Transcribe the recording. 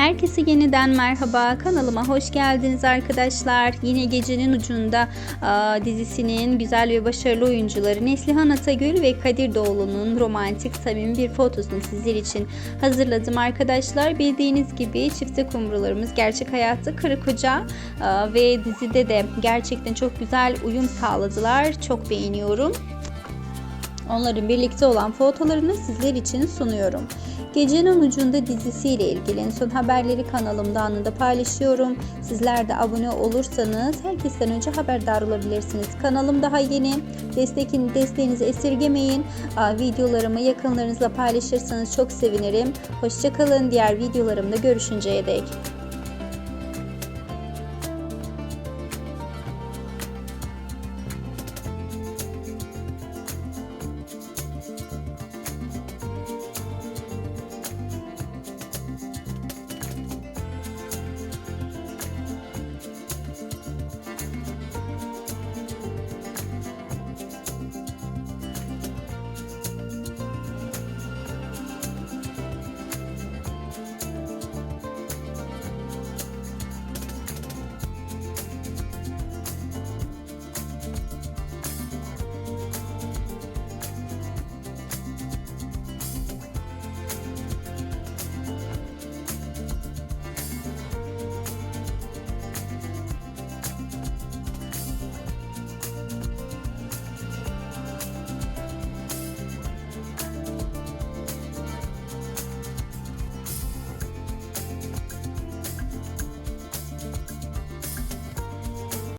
Herkese yeniden merhaba. Kanalıma hoş geldiniz arkadaşlar. Yine Gecenin Ucunda aa, dizisinin güzel ve başarılı oyuncuları Neslihan Atagül ve Kadir Doğulu'nun romantik samimi bir fotosunu sizler için hazırladım arkadaşlar. Bildiğiniz gibi çifte kumrularımız gerçek hayatta karı koca aa, ve dizide de gerçekten çok güzel uyum sağladılar. Çok beğeniyorum. Onların birlikte olan fotolarını sizler için sunuyorum. Gecenin Ucunda dizisiyle ilgili en son haberleri kanalımda anında paylaşıyorum. Sizler de abone olursanız herkesten önce haberdar olabilirsiniz. Kanalım daha yeni. Destekin, desteğinizi esirgemeyin. Videolarımı yakınlarınızla paylaşırsanız çok sevinirim. Hoşçakalın. Diğer videolarımda görüşünceye dek.